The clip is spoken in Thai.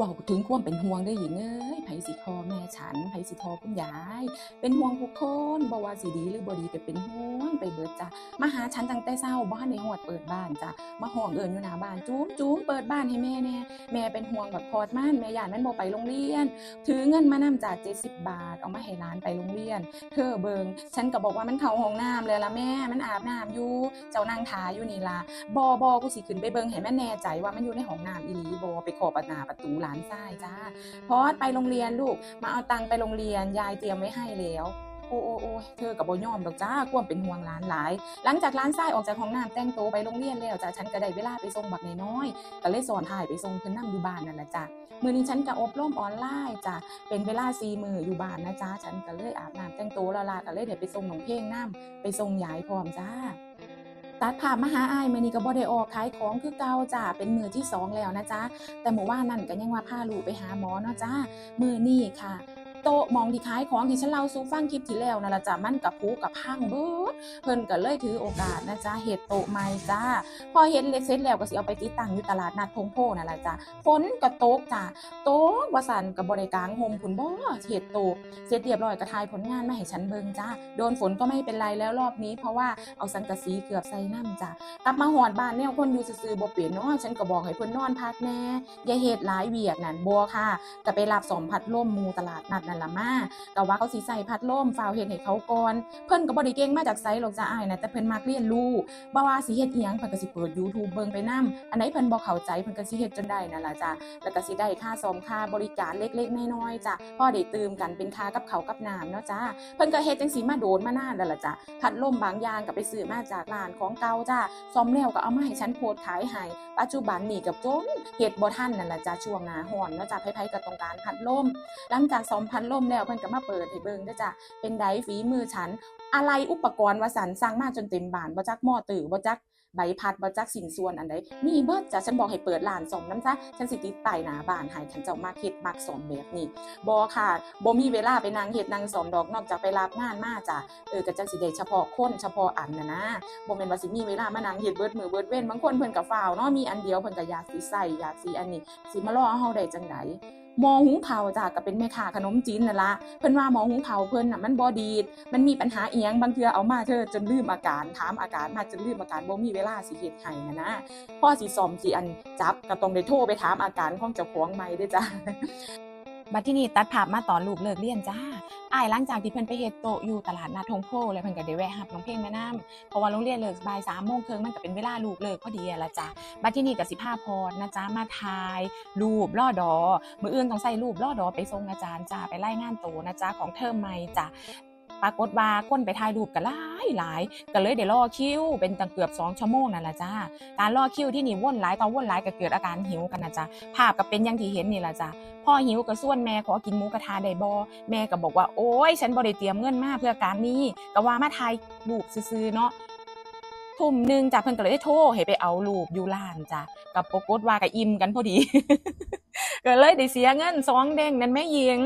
ว่าถึงความเป็นห่วงได้อหญิงเอ้ยไผสิทอแม่ฉันไผสิทอคุณยาย เป็นห่วงทุกคนบ่ว่าสิดีหรือบ่ดีก็เป็นห่วงไปเบิดจ้ะมาหาฉันตั้งแต่เช้าบ้านในหอดเปิดบ้านจ้ะมาห้องเอิญอยู่หน้าบ้านจู๊มจู๊มเปิดบ้านให้แม่แน่แม่เป็นห่วงแบบพอดมันแม่ย่านแมันบ่ไปโรงเรียน ถือเงินมานำจ่า70บบาทเอามาให้ร้านไปโรงเรียน เธอเบิงฉันก็บอกว่ามันเข้าห้องน้ำเลยละแม่ มันอาบน้ำอยู่เจ้านางทาอยู่นี่ละบอบอกูสิขึ้นไปเบิงให้แม่แน่ใจว่ามันอยู่ในห้องน้ำอีหลีบอไปขอประนาประตูหลานซ้ายจ้าพอดไปโรงเรียนลูก มาเอาตังค์ไปโรงเรียนยายเตรียมไว้ให้แล้วโอ้โอ้โอ้ยเธอกับบ่ยอมดอกจ้าควมเป็นห่วงหลานหลาย หลังจากร้านทรายออกจากห้องน้ำแต่งตัวไปโรงเรียนแล้วจ้ะฉันก็ได้เวลาไปส่งบักน้อยก็เลยสอนถ่ายไปส่งเพิ่นนั่งอยู่บ้านนั่นแหละจ้ะมือนี้ฉันก็อบรมออนไลน์จ้ะเป็นเวลาซีมืออยู่บ้านนะจ้าฉันก็เลยอาบน้ำแต่งตัวล้วล่ะก็เลยเดี๋ยวไปส่งหนองเพลงน้ำไปส่งยายพร้อมจ้า ตัดภาพมาหาอายมื้อนี้ก็บ่ได้ออกขายของคือเก่าจ้าเป็นมือที่สองแล้วนะจ๊ะแต่หมู่ว่านนั่นก็ยังว่าพาลูกไปหาหมอเนาะจ้ามือนี้ค่ะ โต๊ะมองที่ขายของที่ฉันเล่าสู่ฟังคลิปที่แล้วนั่นละจ้ะมันกับผูกับพังเบิดเพิ่นก็เลยถือโอกาสนะจ๊ะเฮ็ดโต๊ะใหม่จ้า พอเฮ็ดเล็กเสร็จแล้วก็สิเอาไปติดตั้งอยู่ตลาดนัดทงโพนั่นละจ้ะฝนก็ตกจ้ะโต๊ะวสันก็บ่ได้กางห่มพุ่นบ่เฮ็ดโต๊ะเสร็จเรียบร้อยก็ถ่ายผลงานมาให้ฉันเบิ่งจ้าโดนฝนก็ไม่เป็นไรแล้วรอบนี้ เพราะว่าเอาสังกะสีเกือบใส่น้ำจ้ะกลับมาหอดบ้านแนวคนอยู่ซื่อบ่เปลี่ยนเนาะฉันก็บอกให้เพิ่นนอนพักแน่อย่าเฮ็ดหลายเวียกนั่นบ่ค่ะก็ไปรับสอมพัดลมหมู่ตลาดนัดนั่นละมาก็ว่าเขาสิใส่พัดลมฟ้าวเฮ็ดให้เขาก่อนเพิ่นก็บ่ได้เก่งมาจากไสหรอกจ้าอ้ายนะแต่เพิ่นมักเรียนรู้บ่ว่าสิเฮ็ดอีหยังเพิ่นก็สิเปิด YouTube เบิ่งไปนํอันไหนเพิ่นบ่เข้าใจเพิ่นก็สิเฮ็ดจนได้นั่นล่ะจ้ะแล้วก็สิได้ค่าซ่อมค่าบริการเล็กๆน้อยๆจ้ะพอได้ตื่มกันเป็นค่ากับเขากับน้ำเนาะจ้าเพิ่นก็เฮ็ดจังซี่มาโดนมานานแล้วล่ะจ้ะพัดลมบางอย่างก็ไปซื้อมาจากร้านของเก่าจ้าซ่อมแล้วก็เอามาให้ฉันโพสต์ขายให้ปัจจุบันนี่กับจนเฮ็ดบ่ทันนั่นล่ะจ้ะช่วงหน้าร้อนเนาะจ้ะไผๆก็ต้องการพัดลมหลังจากซ้อมพัดลมแล้วเพิ่นก็มาเปิดให้เบิ่งเด้อจ้ะเป็นไดฝีมือฉัน อะไรอุปกรณ์วสันสร้างมาจนเต็มบ้านบ่จักหม้อตือบ่จักใบพัดบ่จักสินส่วนอันใดมีเบิดจ้ะฉันบอกให้เปิดร้านซ่อมน้ำซะฉันสิติดป้หน้าบ้านให้ฉันเจ้ามาเฮ็ดมักซ่อมแบบนี้บ่ค่ะบ่มีเวลาไปนั่งเฮ็ดนั่งซ่อมดอกนอกจากไปรับงานมาจ้ะเออก็จังสิได้เฉพาะคนเฉพาะอันน่ะนะบ่แม่นว่าสิมีเวลามานั่งเฮ็ดเบิดมือเบิดเว้นบางคนเพิ่นก็ฟ้าวเนาะมีอันเดียวเพิ่นก็อยากสิใส่อยากสิอันนี้สิมารอเฮาได้จังไดห มอหุงเผาจ้ะก็เป็นแม่ค้าขนมจีนนั่นละเพิ่นว่ามอหุงเผาเพิ่นน่ะมันบอดีดมันมีปัญหาเอียงบางเทื่อเอามาเธอจนลืมอาการถามอาการมาจนลืมอาการบ่มีเวลาสิเฮ็ดให้นะนะพ่อสิซอมสิอันจับก็ต้องได้โทรไปถามอาการของเจ้าของใหม่ได้จ้ะบัดที่นี่ตัดภาพมาตอนลูกเลิกเรียนจ้า อ้ายหลังจากที่เพิ่นไปเฮ็ดโต๊ะอยู่ตลาดนาดทงโพแล้วเพิ่นก็ได้แวะหับน้องเพลงแม่น้ำเพราะว่าโรงเรียนเลิกบ่าย3โมงครึ่งมันก็เป็นเวลาลูกเลิกพอดีอะละจ้ะบัดที่นี่กับสิพาพรนะจ๊ะมาถ่ายรูปล่อดอ มืออื่นต้องใส่รูปล่อดอไปส่งอาจารย์จ้าไปไล่งานโตนะจ๊ะของเทอมใหม่จ้ะ ปรากฏว่าคนไปถ่ายรูปกันหลายหลายก็เลยได้รอคิวเป็นตั้งเกือบสองชั่วโมงนั่นแหละจ้าการรอคิวที่นี่ว่นหลายตอนว่นหลายก็เกิดอาการหิวกันนะจ๊ะภาพก็เป็นอย่างที่เห็นนี่แหละจ้ะพ่อหิวก็ส่วนแม่ขอกินหมูกระทะได้บ่แม่ก็บอกว่าโอ้ยฉันบ่ได้เตรียมเงินมาเพื่อการนี้ก็ว่ามาถ่ายรูปซื่อๆเนาะทุ่มหนึ่งจ้ะเพิ่นก็เลยได้โทรให้ไปเอารูปอยู่ร้านจ้ะกับปรากฏว่าก็อิ่มกันพอดีก็เลยได้เสียเงินสองเด้งนั่นแม่หญิง